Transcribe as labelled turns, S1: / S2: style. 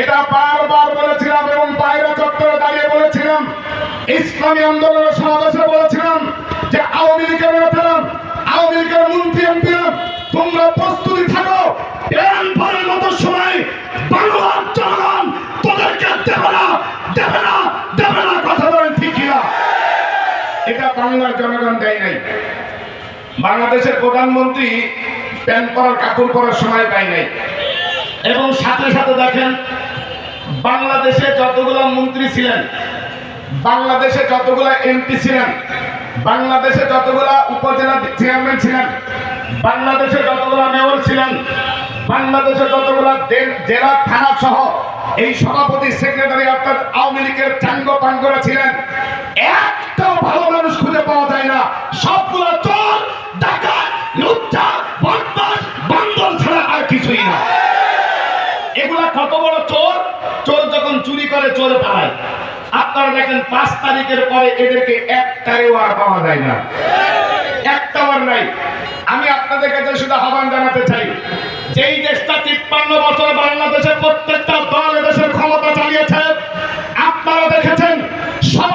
S1: এটা বারবার বলেছিলাম এবং বাইরে চত্বরে দাঁড়িয়ে বলেছিলাম। ইসলামী আন্দোলনের সমাবেশে বলেছিলাম যে আওয়ামী লীগের নেতারা, আওয়ামী লীগের মন্ত্রী এমপিরা তোমরা প্রস্তুতি থাকো। বাংলাদেশের প্রধানমন্ত্রী প্যান্ট পরার কাপড় পরার সময় পায় নাই। এবং সাথে সাথে দেখেন, বাংলাদেশে যতগুলো মন্ত্রী ছিলেন, বাংলাদেশে যতগুলো এমপি ছিলেন, বাংলাদেশে যতগুলো উপজেলা চেয়ারম্যান ছিলেন, বাংলাদেশে যতগুলো মেয়র ছিলেন, বাংলাদেশে যতগুলো জেলা থানা সহ এই সভাপতি সেক্রেটারি অর্থাৎ আওয়ামী লীগের চাঙ্গ পাঙ্গরা ছিলেন, একটাও ভালো মানুষ খুঁজে পাওয়া যায় না। সবগুলো চোর কত বড় চোর? চোর যখন চুরি করে, চোর পায় আপনারা দেখেন, পাঁচ তারিখের পরে এদেরকে একটা আর পাওয়া যায় না। একটাও আর নাই। আমি আপনাদের কাছে শুধু আহ্বান জানাতে চাই, যেই দেশটা তিপ্পান্ন বছর বাংলাদেশের প্রত্যেকটা দল এদেশের ক্ষমতা চালিয়েছে, আপনারা দেখেছেন, সব